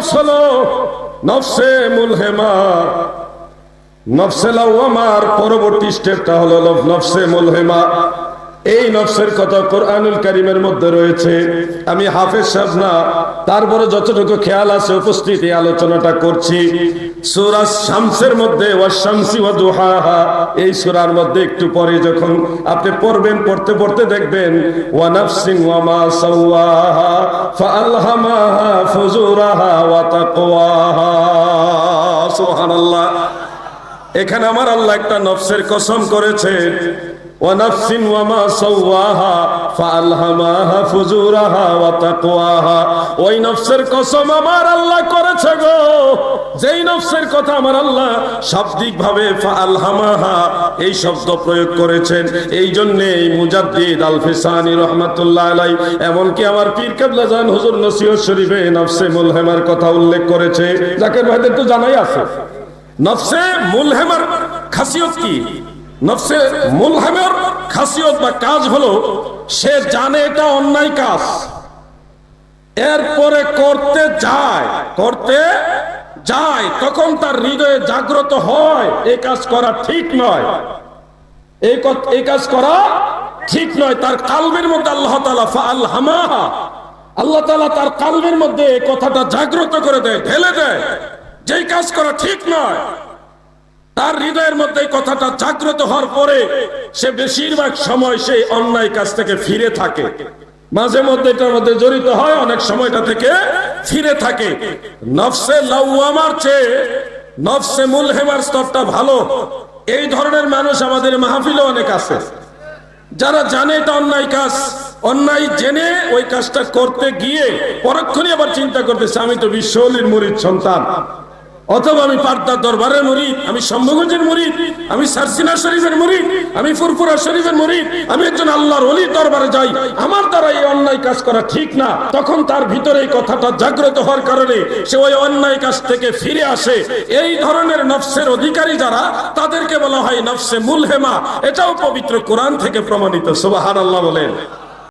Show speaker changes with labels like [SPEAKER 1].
[SPEAKER 1] নফস হলো নফসে মুলহেমা। নফসে লাওয়ামার পরবর্তী স্টেপটা হলো নফসে মুলহেমা। এই নফসের কথা কোরআনুল কারিমের মধ্যে রয়েছে। আমি হাফেজ সাহেব না, তারপরে যতটুকু খেয়াল আছে উপস্থিতি আলোচনাটা করছি। সূরা শামসের মধ্যে ওয়াশামসি ওয়া দুহাহা, এই সূরার মধ্যে একটু পরে যখন আপনি পড়বেন, পড়তে পড়তে দেখবেন, ওয়া নাফসিন ওয়া মা সাওয়াহা ফাআলহামাহা ফুজুরাহা ওয়া তাকওয়াহা। সুবহানাল্লাহ। এখানে আমার আল্লাহ একটা নফসের কসম করেছে। ونفس وما سواها فألهمها فجورها وتقواها ওই নফসের কসম আমার আল্লাহ করেছে গো যেই নফসের কথা আমার আল্লাহ শাব্দিক ভাবে ফাআলহামাহা এই শব্দ প্রয়োগ করেছেন এই জন্য এই মুজাদ্দিদ আল ফিসানি রহমাতুল্লাহ আলাই এমনকি আমার পীর কেবলা জান হুজুর নসিহত শরীফে নফসে মুলহেমার কথা উল্লেখ করেছে জাকের ভাইদের তো জানাই আছে নফসে মুলহেমার খাসিয়ত কি নফসে মুলহেমার খাসিয়ত বা কাজ হলো, সে জানে এটা অন্যায় কাজ। এরপরে করতে যায় করতে যায়, তখন তার হৃদয়ে জাগ্রত হয় এই কাজ করা ঠিক নয়। এই কাজ করা ঠিক নয়। তার কালবের মধ্যে আল্লাহ তালা ফাল আল্লাহ তালা তার কালবের মধ্যে এই কথাটা জাগ্রত করে দেয়, ঢেলে দেয়, যেই কাজ করা ঠিক নয় তার হৃদয়ের মধ্যে কথাটা জাগ্রত হওয়ার পরে সে বেশিরভাগ সময় সেই অন্যায় কাজ থেকে ফিরে থাকে। মাঝে মধ্যে এটার মধ্যে জড়িত হয়, অনেক সময়টা থেকে ফিরে থাকে। নফসে লাউয়ামার চেয়ে নফসে মুলহেমার স্তরটা ভালো। এই ধরনের মানুষ আমাদের মাহফিলে অনেক আছে। যারা জানে এটা অন্যায় কাজ, অন্যায় জেনে ওই কাজটা করতে গিয়ে পরক্ষণে আবার চিন্তা করতেছে, আমি তো বিশ্বলির মুরিদ সন্তান। অথবা আমি পার্দার দরবারের মুরিদ, আমি শম্ভুগঞ্জের মুরিদ, আমি সারসিনা শরীফের মুরিদ, আমি ফুরফুরা শরীফের মুরিদ, আমি একজন আল্লাহর অলির দরবারে যাই, আমার দ্বারা এই অন্যায় কাজ করা ঠিক না। তখন তার ভিতরে এই কথাটা জাগ্রত হওয়ার কারণে সে ওই অন্যায় কাজ থেকে ফিরে আসে। এই ধরনের নফসের অধিকারী যারা, তাদেরকে বলা হয় নফসে মুলহেমা। এটাও পবিত্র কোরআন থেকে প্রমাণিত। সুবাহান আল্লাহ বলেন।